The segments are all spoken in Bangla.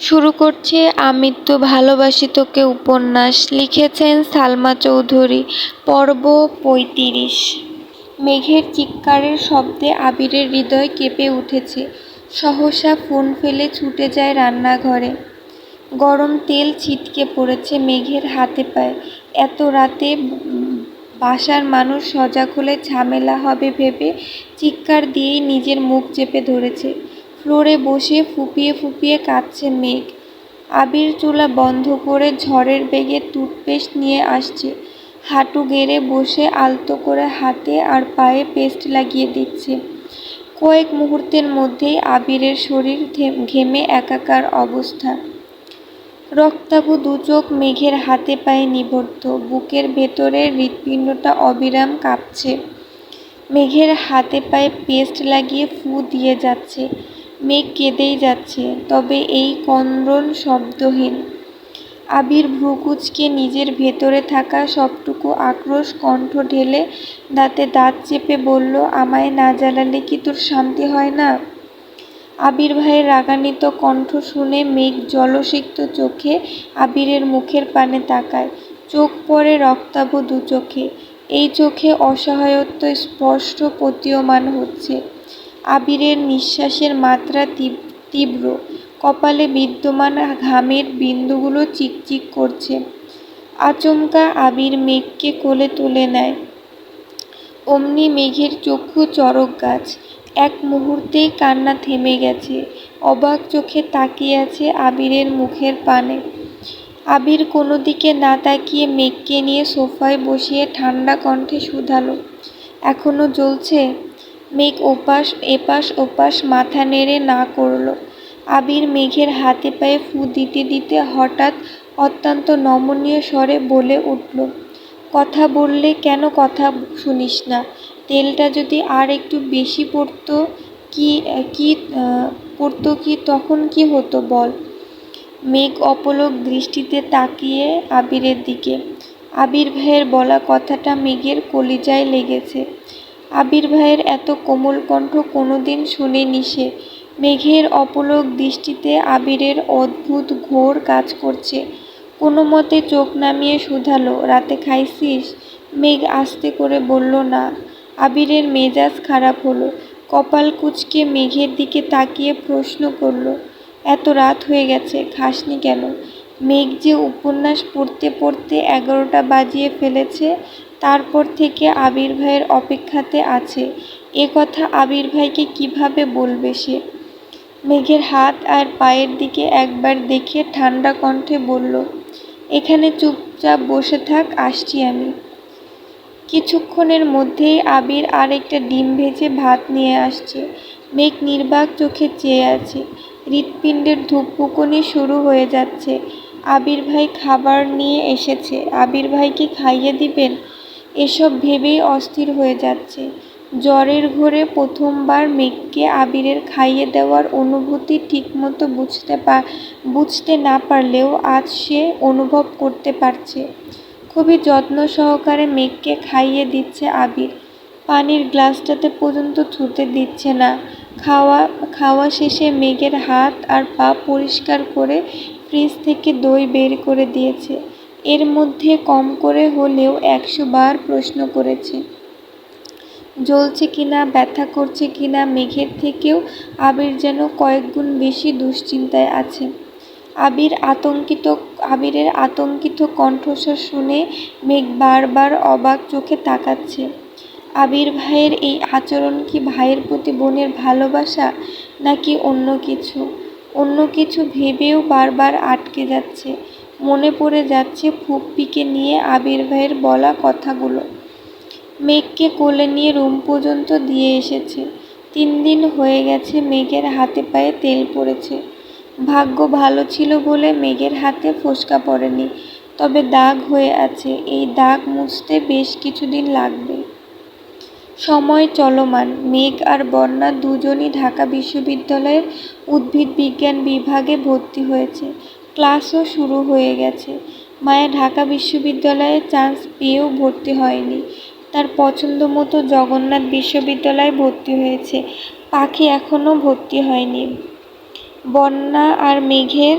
শুরু করছে আমৃত্যু ভালোবাসি তোকে উপন্যাস লিখেছেন সালমা চৌধুরী, পর্ব পঁয়ত্রিশ। মেঘের চিৎকারের শব্দে আবিরের হৃদয় কেঁপে উঠেছে। সহসা ফোন ফেলে ছুটে যায় রান্নাঘরে। গরম তেল ছিটকে পড়েছে মেঘের হাতে পায়ে। এত রাতে বাসার মানুষ সজাগ হলে ঝামেলা হবে ভেবে চিৎকার দিয়েই নিজের মুখ চেপে ধরেছে। ফ্লোরে বসে ফুপিয়ে ফুপিয়ে কাঁদছে মেঘ। আবির চুলা বন্ধ করে ঝড়ের বেগে টুথপেস্ট নিয়ে আসছে। হাঁটু গেড়ে বসে আলতো করে হাতে আর পায়ে পেস্ট লাগিয়ে দিচ্ছে। কয়েক মুহূর্তের মধ্যেই আবিরের শরীর ঘেমে একাকার অবস্থা। রক্তাভু দুচোখ মেঘের হাতে পায়ে নিবদ্ধ। বুকের ভেতরে হৃৎপিণ্ডটা অবিরাম কাঁপছে। মেঘের হাতে পায়ে পেস্ট লাগিয়ে ফু দিয়ে যাচ্ছে। মেঘ কেঁদেই যাচ্ছে, তবে এই কন্দন শব্দহীন। আবির ভ্রুকুচকে নিজের ভেতরে থাকা সবটুকু আক্রোশ কণ্ঠ ঢেলে দাঁতে দাঁত চেপে বলল, আমায় না জ্বালালে কি তোর শান্তি হয় না? আবির ভাইয়ের রাগান্বিত কণ্ঠ শুনে মেঘ জলসিক্ত চোখে আবিরের মুখের পানে তাকায়। চোখ পড়ে রক্তাভ দু চোখে। এই চোখে অসহায়ত্ব স্পষ্ট প্রতীয়মান হচ্ছে। আবিরের নিঃশ্বাসের মাত্রা তীব্র। কপালে বিদ্যমান ঘামের বিন্দুগুলো চিকচিক করছে। আচমকা আবির মেঘকে কোলে তুলে নেয়। অমনি মেঘের চক্ষু চরক গাছ। এক মুহূর্তেই কান্না থেমে গেছে। অবাক চোখে তাকিয়ে আছে আবিরের মুখের পানে। আবির কোনো দিকে না তাকিয়ে মেঘকে নিয়ে সোফায় বসিয়ে ঠান্ডা কণ্ঠে শুধালো। এখনও জ্বলছে? মেঘ ওপাশ, এপাশ, ওপাশ মাথা নেড়ে না করল। আবির মেঘের হাতে পায়ে ফু দিতে দিতে হঠাৎ অত্যন্ত নমনীয় স্বরে বলে উঠল, কথা বললে কেন কথা শুনিস না? তেলটা যদি আর একটু বেশি পড়তো কি কি, পড়তো কি, তখন কি হতো বল? মেঘ অপলক দৃষ্টিতে তাকিয়ে আবিরের দিকে। আবির ভাইয়ের বলা কথাটা মেঘের কলিজায় লেগেছে। আবির ভাইয়ের এত কোমল কণ্ঠ কোনোদিন শুনেনি সে। মেঘের অপলক দৃষ্টিতে আবিরের অদ্ভুত ঘোর কাজ করছে। কোনো মতে চোখ নামিয়ে শুধালো, রাতে খাইছিস? মেঘ আস্তে করে বলল, না। আবিরের মেজাজ খারাপ হলো। কপাল কুচকে মেঘের দিকে তাকিয়ে প্রশ্ন করল, এত রাত হয়ে গেছে, খাসনি কেন? মেঘ যে উপন্যাস পড়তে পড়তে এগারোটা বাজিয়ে ফেলেছে তারপর থেকে আবির ভাইয়ের অপেক্ষাতে আছে। এ কথা আবির ভাইকে কীভাবে বলবে সে? মেঘের হাত আর পায়ের দিকে একবার দেখে ঠান্ডা কণ্ঠে বলল, এখানে চুপচাপ বসে থাক, আসছি আমি। কিছুক্ষণের মধ্যেই আবির আর একটা ডিম ভেজে ভাত নিয়ে আসছে। মেঘ নির্বাক চোখে চেয়ে আছে। হৃৎপিণ্ডের ধূপপুকুনি শুরু হয়ে যাচ্ছে। আবির ভাই খাবার নিয়ে এসেছে। আবির ভাইকে খাইয়ে দিবেন? এসব ভেবেই অস্থির হয়ে যাচ্ছে। জ্বরের ঘোরে প্রথমবার মেঘকে আবিরের খাইয়ে দেওয়ার অনুভূতি ঠিকমতো বুঝতে পার বুঝতে না পারলেও আজ সে অনুভব করতে পারছে। খুবই যত্ন সহকারে মেঘকে খাইয়ে দিচ্ছে আবির। পানির গ্লাসটাতে পর্যন্ত ছুতে দিচ্ছে না। খাওয়া খাওয়া শেষে মেঘের হাত আর পা পরিষ্কার করে ফ্রিজ থেকে দই বের করে দিয়েছে। এর মধ্যে কম করে হলেও একশো বার প্রশ্ন করেছে। জ্বলছে কিনা, ব্যথা করছে কিনা, মেঘের থেকেও আবির যেন কয়েকগুণ বেশি দুশ্চিন্তায় আছে। আবির আতঙ্কিত, আবিরের আতঙ্কিত কণ্ঠস্বর শুনে মেঘ বারবার অবাক চোখে তাকাচ্ছে। আবির ভাইয়ের এই আচরণ কি ভাইয়ের প্রতি বোনের ভালোবাসা নাকি অন্য কিছু? অন্য কিছু ভেবেও বারবার আটকে যাচ্ছে। মনে পড়ে যাচ্ছে ফুপ্পিকে নিয়ে আবির ভাইয়ের বলা কথাগুলো। মেঘকে কোলে নিয়ে রুম পর্যন্ত দিয়ে এসেছে। তিন দিন হয়ে গেছে মেঘের হাতে পায়ে তেল পড়েছে। ভাগ্য ভালো ছিল বলে মেঘের হাতে ফোসকা পড়েনি। তবে দাগ হয়ে আছে, এই দাগ মুছতে বেশ কিছুদিন লাগবে। সময় চলমান, মেঘ আর বন্যা দুজনই ঢাকা বিশ্ববিদ্যালয়ের উদ্ভিদ বিজ্ঞান বিভাগে ভর্তি হয়েছে। ক্লাসও শুরু হয়ে গেছে। মায়া ঢাকা বিশ্ববিদ্যালয়ে চান্স পেয়েও ভর্তি হয়নি। তার পছন্দ মতো জগন্নাথ বিশ্ববিদ্যালয়ে ভর্তি হয়েছে। পাখি এখনও ভর্তি হয়নি। বন্যা আর মেঘের,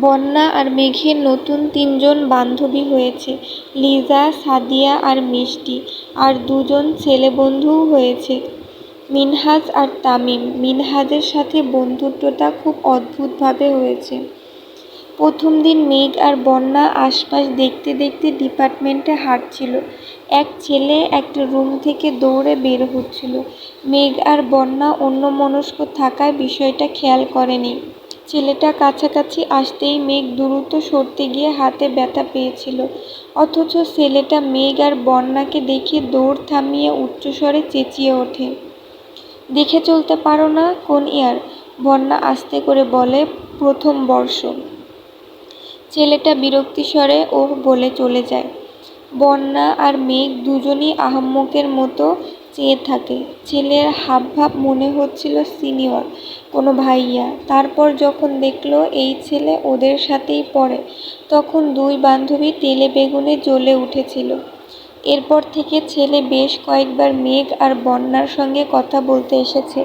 বন্যা আর মেঘের নতুন তিনজন বান্ধবী হয়েছে, লিজা, সাদিয়া আর মিষ্টি। আর দুজন ছেলে বন্ধুও হয়েছে, মিনহাজ আর তামিম। মিনহাজের সাথে বন্ধুত্বটা খুব অদ্ভুতভাবে হয়েছে। প্রথম দিন মেঘ আর বন্যা আশপাশ দেখতে দেখতে ডিপার্টমেন্টে হাঁটছিল। এক ছেলে একটা রুম থেকে দৌড়ে বের হচ্ছিল। মেঘ আর বন্যা অন্যমনস্ক থাকায় বিষয়টা খেয়াল করেনি। ছেলেটা কাছাকাছি আসতেই মেঘ দ্রুত সরতে গিয়ে হাতে ব্যথা পেয়েছিল। অথচ ছেলেটা মেঘ আর বন্যাকে দেখে দৌড় থামিয়ে উচ্চস্বরে চেঁচিয়ে ওঠে। দেখে চলতে পারো না কোন ইয়ার? বন্যা আস্তে করে বলে, প্রথম বর্ষ। ছেলেটা বিরক্তিস্বরে ও বলে চলে যায়। বন্যা আর মেঘ দুজনই আহম্মকের মতো চেয়ে থাকে। ছেলের হাবভাব মনে হচ্ছিল সিনিয়র, কোনো ভাইয়া। তারপর যখন দেখল এই ছেলে ওদের সাথেই পড়ে, তখন দুই বান্ধবী তেলে বেগুনে জ্বলে উঠেছিল। এরপর থেকে ছেলে বেশ কয়েকবার মেঘ আর বন্যার সঙ্গে কথা বলতে এসেছে।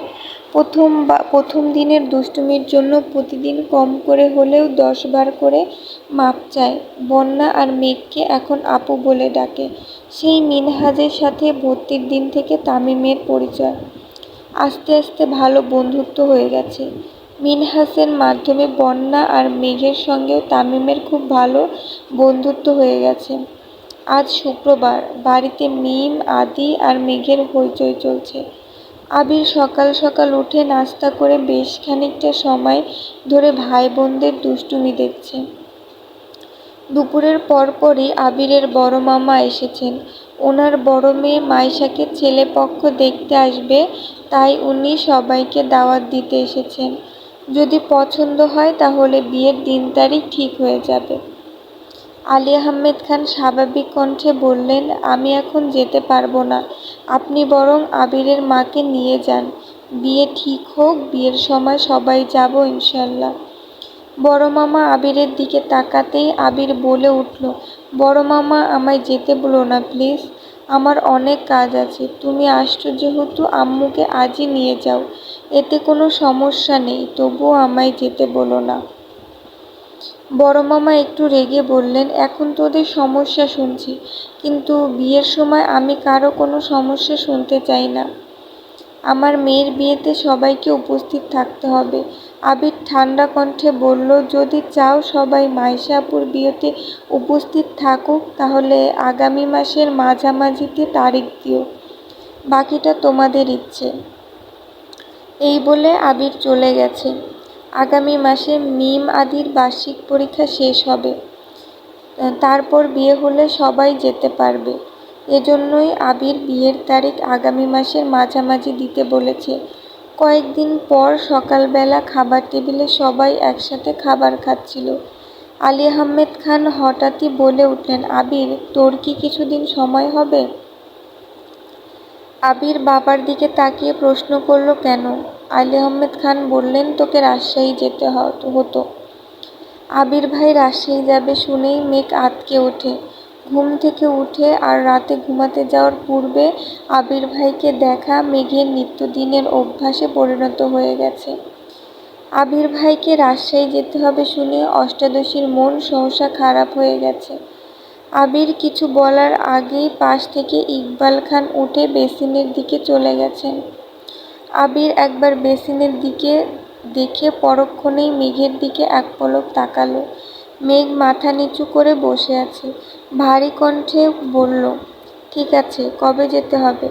প্রথম বা প্রথম দিনের দুষ্টুমির জন্য প্রতিদিন কম করে হলেও দশ বার করে মাপ চায়। বন্যা আর মেঘকে এখন আপু বলে ডাকে। সেই মিনহাজের সাথে ভর্তির দিন থেকে তামিমের পরিচয়। আস্তে আস্তে ভালো বন্ধুত্ব হয়ে গেছে। মিনহাসের মাধ্যমে বন্যা আর মেঘের সঙ্গেও তামিমের খুব ভালো বন্ধুত্ব হয়ে গেছে। আজ শুক্রবার, বাড়িতে মিম, আদি আর মেঘের হইচই চলছে। আবির সকাল সকাল উঠে নাস্তা করে বেশ খানিকটা সময় ধরে ভাই বোনদের দুষ্টুমি দেখছে। দুপুরের পরপরই আবিরের বড় মামা এসেছেন। ওনার বড় মেয়ে মাইশাকে ছেলেপক্ষ দেখতে আসবে, তাই উনি সবাইকে দাওয়াত দিতে এসেছেন। যদি পছন্দ হয় তাহলে বিয়ের দিন তারিখ ঠিক হয়ে যাবে। আলী আহমেদ খান স্বাভাবিক কণ্ঠে বললেন, আমি এখন যেতে পারব না। আপনি বরং আবিরের মাকে নিয়ে যান। বিয়ে ঠিক হোক, বিয়ের সময় সবাই যাব ইনশাল্লাহ বড় মামা আবিরের দিকে তাকাতেই আবির বলে উঠল, বড় মামা, আমায় যেতে বলো না, প্লিজ। আমার অনেক কাজ আছে। তুমি আসছো যেহেতু আম্মুকে আজই নিয়ে যাও। এতে কোনো সমস্যা নেই, তবুও আমায় যেতে বলো না। বড় মামা একটু রেগে বললেন, এখন তোদের সমস্যা শুনছি, কিন্তু বিয়ের সময় আমি কারও কোনো সমস্যা শুনতে চাই না। আমার মেয়ের বিয়েতে সবাইকে উপস্থিত থাকতে হবে। আবির ঠান্ডা কণ্ঠে বলল, যদি চাও সবাই মাইশাপুর বিয়েতে উপস্থিত থাকুক, তাহলে আগামী মাসের মাঝামাঝিতে তারিখ দিও। বাকিটা তোমাদের ইচ্ছে। এই বলে আবির চলে গেছে। আগামী মাসে মিম আদির বার্ষিক পরীক্ষা শেষ হবে। তারপর বিয়ে হলে সবাই যেতে পারবে। এজন্যই আবির বিয়ের তারিখ আগামী মাসের মাঝামাঝি দিতে বলেছে। কয়েকদিন পর সকালবেলা খাবার টেবিলে সবাই একসাথে খাবার খাচ্ছিল। আলী আহমেদ খান হঠাৎই বলে উঠলেন, আবির, তোর কি কিছুদিন সময় হবে? আবির বাবার দিকে তাকিয়ে প্রশ্ন করল, কেন? আলী আহমেদ খান বললেন, তোকে রাজশাহী যেতে হতো। আবির ভাই রাজশাহী যাবে শুনেই মেঘ আতকে ওঠে। ঘুম থেকে উঠে আর রাতে ঘুমাতে যাওয়ার পূর্বে আবির ভাইকে দেখা মেঘের নিত্যদিনের অভ্যাসে পরিণত হয়ে গেছে। আবির ভাইকে রাজশাহী যেতে হবে শুনে অষ্টাদশীর মন সহসা খারাপ হয়ে গেছে। আবির কিছু বলার আগেই পাশ থেকে ইকবাল খান উঠে বেসিনের দিকে চলে গেছেন। আবির একবার বেসিনের দিকে দেখে পরক্ষণেই মেঘের দিকে এক পলক তাকালো। মেঘ মাথা নিচু করে বসে আছে। ভারী কণ্ঠে বলল, ঠিক আছে, কবে যেতে হবে?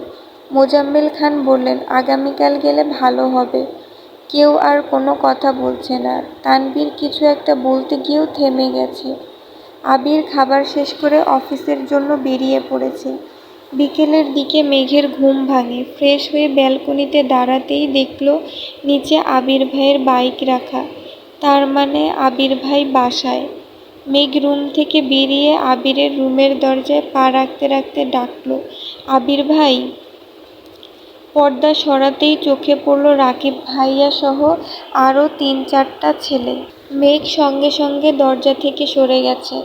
মোজাম্মেল খান বললেন, আগামীকাল গেলে ভালো হবে। কেউ আর কোনো কথা বলছে না। তানবীর কিছু একটা বলতে গিয়েও থেমে গেছে। আবির খাবার শেষ করে অফিসের জন্য বেরিয়ে পড়েছে। বিকেলের দিকে মেঘের ঘুম ভাঙে। ফ্রেশ হয়ে ব্যালকনিতে দাঁড়াতেই দেখল নিচে আবির ভাইয়ের বাইক রাখা। তার মানে আবির ভাই বাসায়। মেঘ রুম থেকে বেরিয়ে আবিরের রুমের দরজায় পা রাখতে রাখতে ডাকলো, আবির ভাই? পর্দা সরাতেই চোখে পড়ল রাকিব ভাইয়া সহ আরও তিন চারটা ছেলে। মেঘ সঙ্গে সঙ্গে দরজা থেকে সরে গেছে।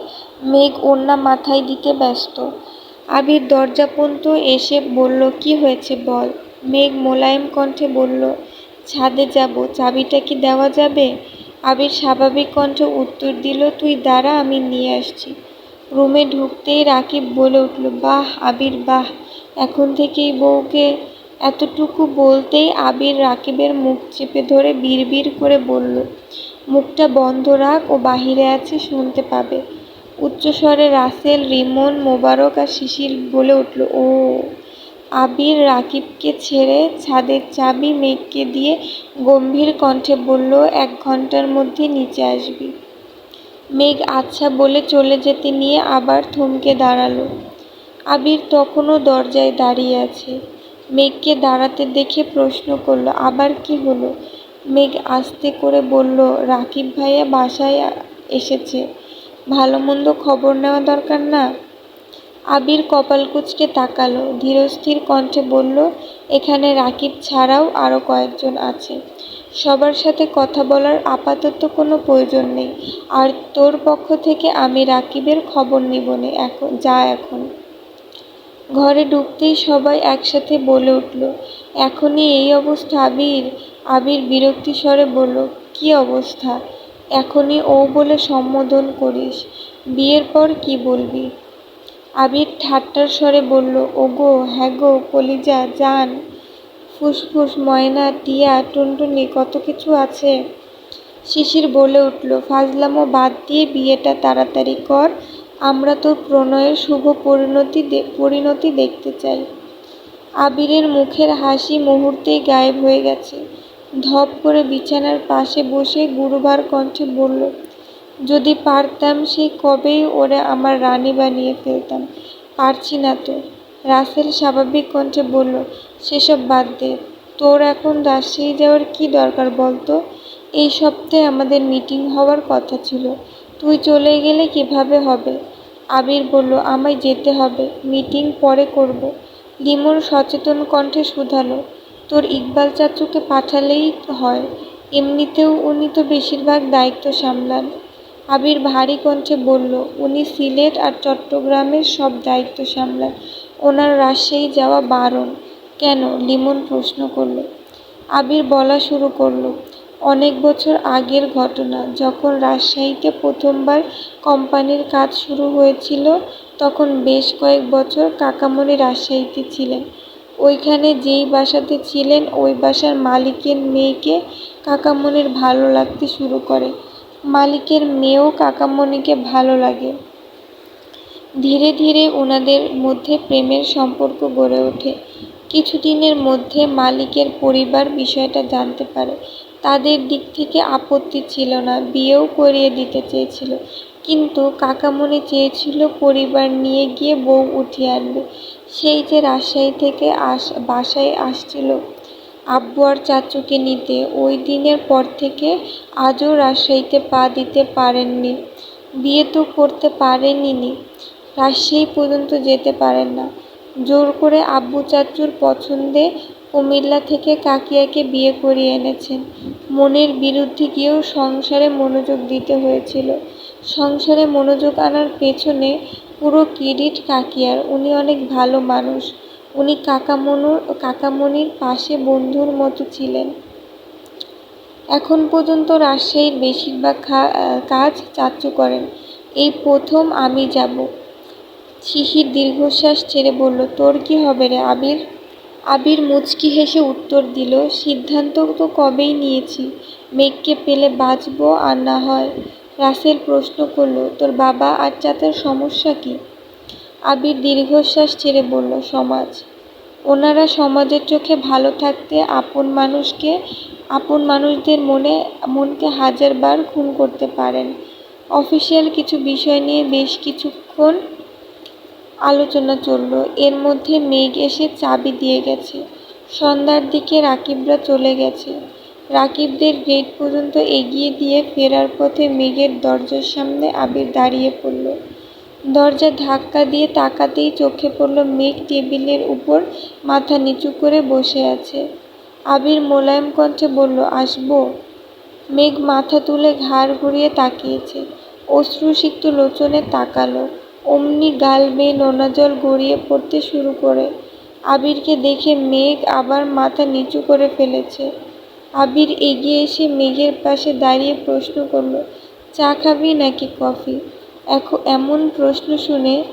মেঘ ওড়না মাথায় দিতে ব্যস্ত। আবির দরজা পর্যন্ত এসে বলল, কি হয়েছে বল? মেঘ মোলায়েম কণ্ঠে বলল, ছাদে যাব, চাবিটা কি দেওয়া যাবে? আবির স্বাভাবিক কণ্ঠে উত্তর দিল, তুই দাঁড়া, আমি নিয়ে আসছি। রুমে ঢুকতেই রাকিব বলে উঠল, বাহ, আবির, বাহ। এখন থেকেই বউকে এতটুকু বলতেই আবির রাকিবের মুখ চেপে ধরে বিড়বিড় করে বলল, মুখটা বন্ধ রাখ, ও বাহিরে আছে, শুনতে পাবে। উচ্চস্বরে রাসেল, রিমন, মোবারক আর শিশির বলে উঠল, ও, আবির রাকিবকে ছেড়ে ছাদের চাবি মেঘকে দিয়ে গম্ভীর কণ্ঠে বলল, এক ঘণ্টার মধ্যে নিচে আসবি। মেঘ আচ্ছা বলে চলে যেতে নিয়ে আবার থমকে দাঁড়াল। আবির তখনও দরজায় দাঁড়িয়ে আছে। মেঘকে দাঁড়াতে দেখে প্রশ্ন করল, আবার কি হলো? মেঘ আস্তে করে বলল, রাকিব ভাইয়া বাসায় এসেছে। ভালো মন্দ খবর নেওয়া দরকার না। আবির কপাল কুচকে তাকালো, ধীরস্থির কণ্ঠে বলল, এখানে রাকিব ছাড়াও আরও কয়েকজন আছে। সবার সাথে কথা বলার আপাতত কোনো প্রয়োজন নেই। আর তোর পক্ষ থেকে আমি রাকিবের খবর নিব নে এখন, যা এখন। ঘরে ঢুকতেই সবাই একসাথে বলে উঠল, এখনই এই অবস্থা, আবির। আবির বিরক্তি স্বরে বলল, কি অবস্থা? এখনই ও বলে সম্বোধন করিস। বিয়ের পর কি বলবি? আবির ঠাট্টার স্বরে বলল, ওগো হ্যাঁ গো, কলিজা জান ফুসফুস, ময়না, টিয়া, টুনটুনি, কত কিছু আছে। শিশির বলে উঠল, ফাজলামো বাদ দিয়ে বিয়েটা তাড়াতাড়ি কর। আমরা তোর প্রণয়ের শুভ পরিণতি পরিণতি দেখতে চাই। আবিরের মুখের হাসি মুহূর্তেই গায়েব হয়ে গেছে। ধপ করে বিছানার পাশে বসে গুরুবার কণ্ঠে বলল, যদি পারতাম সেই কবেই ওরে আমার রানী বানিয়ে ফেলতাম। পারছি না তো। রাসেল স্বাভাবিক কণ্ঠে বলল, সেসব বাদ দে। তোর এখন রাজশাহী যাওয়ার কি দরকার বলতো? এই সপ্তাহে আমাদের মিটিং হওয়ার কথা ছিল। তুই চলে গেলে কীভাবে হবে? আবির বলল, আমায় যেতে হবে। মিটিং পরে করব। লিমন সচেতন কণ্ঠে শুধালো তোর ইকবাল চাচুকে পাঠালেই হয়। এমনিতেও উনি তো বেশিরভাগ দায়িত্ব সামলান। আবির ভারী কণ্ঠে বলল, উনি সিলেট আর চট্টগ্রামের সব দায়িত্ব সামলান। ওনার রাজশাহী যাওয়া বারণ। কেন? লিমন প্রশ্ন করল। আবির বলা শুরু করল, অনেক বছর আগের ঘটনা। যখন রাজশাহীতে প্রথমবার কোম্পানির কাজ শুরু হয়েছিল, তখন বেশ কয়েক বছর কাকামণি রাজশাহীতে ছিলেন। ওইখানে যেই বাসাতে ছিলেন, ওই বাসার মালিকের মেয়েকে কাকামণির ভালো লাগতে শুরু করে। মালিকের মেয়েও কাকামণিকে ভালো লাগে। ধীরে ধীরে ওনাদের মধ্যে প্রেমের সম্পর্ক গড়ে ওঠে। কিছুদিনের মধ্যে মালিকের পরিবার বিষয়টা জানতে পারে। তাদের দিক থেকে আপত্তি ছিল না, বিয়েও করিয়ে দিতে চেয়েছিল। কিন্তু কাকামণি চেয়েছিল পরিবার নিয়ে গিয়ে বউ উঠিয়ে আনবে। সেই যে রাজশাহী থেকে আস, বাসায় আসছিল আব্বু আর চাচুকে নিতে, ওই দিনের পর থেকে আজও রাজশাহীতে পা দিতে পারেননি। বিয়ে তো করতে পারেনি রাজশাহী পর্যন্ত যেতে পারেন না। জোর করে আব্বু চাচুর পছন্দে কুমিল্লা থেকে কাকিয়াকে বিয়ে করিয়ে এনেছেন। মনের বিরুদ্ধে গিয়েও সংসারে মনোযোগ দিতে হয়েছিল। সংসারে মনোযোগ আনার পেছনে পুরো ক্রেডিট কাকিয়ার। উনি অনেক ভালো মানুষ। উনি কাকামনুর কাকামণির পাশে বন্ধুর মতো ছিলেন। এখন পর্যন্ত রাজশাহীর বেশিরভাগ কাজ চাচ্চু করেন। এই প্রথম আমি যাব। শিশির দীর্ঘশ্বাস ছেড়ে বলল, তোর কি হবে রে আবির? আবির মুচকি হেসে উত্তর দিল, সিদ্ধান্ত তো কবেই নিয়েছি। মেঘকে পেলে বাঁচবো আর না হয়। রাসেল প্রশ্ন করল, তোর বাবা আর চাচার সমস্যা কি? আবির দীর্ঘশ্বাস ছেড়ে বলল, সমাজ। ওনারা সমাজের চোখে ভালো থাকতে আপন মানুষকে, আপন মানুষদের মনে, মনকে হাজারবার খুন করতে পারেন। অফিসিয়াল কিছু বিষয় নিয়ে বেশ কিছুক্ষণ আলোচনা চলল। এর মধ্যে মেঘ এসে চাবি দিয়ে গেছে। সন্ধ্যার দিকে রাকিবরা চলে গেছে। রাকিবদের গেট পর্যন্ত এগিয়ে দিয়ে ফেরার পথে মেঘের দরজার সামনে আবির দাঁড়িয়ে পড়ল। দরজা ধাক্কা দিয়ে তাকাতেই চোখে পড়ল মেঘ টেবিলের উপর মাথা নিচু করে বসে আছে। আবির মোলায়েম কণ্ঠে বলল, আসব? মেঘ মাথা তুলে ঘাড় ঘুরিয়ে তাকিয়েছে। অশ্রুসিক্ত লোচনে তাকালো। অমনি গাল বেয়ে নোনা জল গড়িয়ে পড়তে শুরু করে। আবিরকে দেখে মেঘ আবার মাথা নিচু করে ফেলেছে। আবির এগিয়ে এসে মেঘের পাশে দাঁড়িয়ে প্রশ্ন করল, চা খাবি নাকি কফি? এখন এমন প্রশ্ন শুনে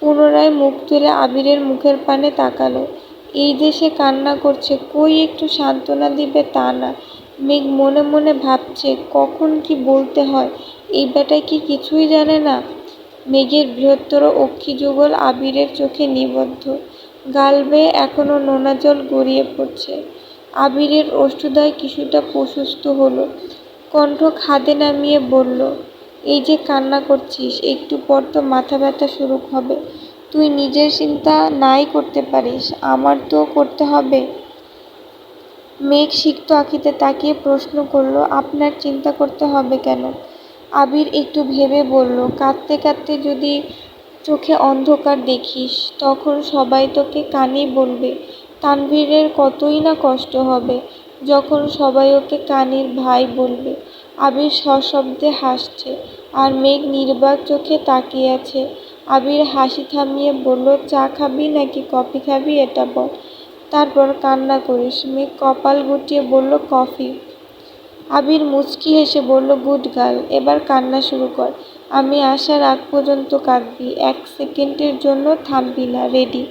পুনরায় মুখ তুলে আবিরের মুখের পানে তাকালো। এই দেশে কান্না করছে, কই একটু সান্ত্বনা দিবে তা না। মেঘ মনে মনে ভাবছে, কখন কি বলতে হয়? এই বেটায় কি কিছুই জানে না? মেঘের বৃহত্তর অক্ষি যুগল আবিরের চোখে নিবদ্ধ। গাল বেয়ে এখনও নোনা জল গড়িয়ে পড়ছে। আবিরের অষ্টুদয় কিছুটা প্রশস্ত হলো। কণ্ঠ খাদে নামিয়ে বলল, এই যে কান্না করছিস, একটু পর তো মাথা ব্যথা শুরু হবে। তুই নিজের চিন্তা নাই করতে পারিস, আমার তো করতে হবে মেঘ সিক্ত আঁকিতে তাকিয়ে প্রশ্ন করল, আপনার চিন্তা করতে হবে কেন আবির একটু ভেবে বলল, কাঁদতে কাঁদতে যদি চোখে অন্ধকার দেখিস, তখন সবাই তোকে কানে বলবে। তানভীরের কতই না কষ্ট হবে যখন সবাই ওকে কানের ভাই বলবে। আবির সশব্দে হাসছে আর মেঘ নির্বাক চোখে তাকিয়ে আছে। আবির হাসি থামিয়ে বলল, চা খাবি নাকি কফি খাবি এটা বল। তারপর কান্না করিস। মেঘ কপাল গুটিয়ে বলল, কফি। আবির মুচকি হেসে বলল, গুড গার্ল, এবার কান্না শুরু কর। আমি আসার আগ পর্যন্ত কাঁদবি। এক সেকেন্ডের জন্য থামবি না, রেডি।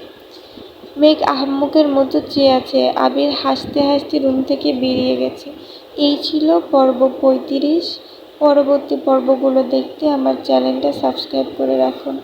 মেঘ আহম্মকের মতো চেয়ে আছে। আবির হাসতে হাসতে রুম থেকে বেরিয়ে গেছে। এই ছিল পর্ব পঁয়ত্রিশ। পরবর্তী পর্বগুলো দেখতে আমার চ্যানেলটা সাবস্ক্রাইব করে রাখুন।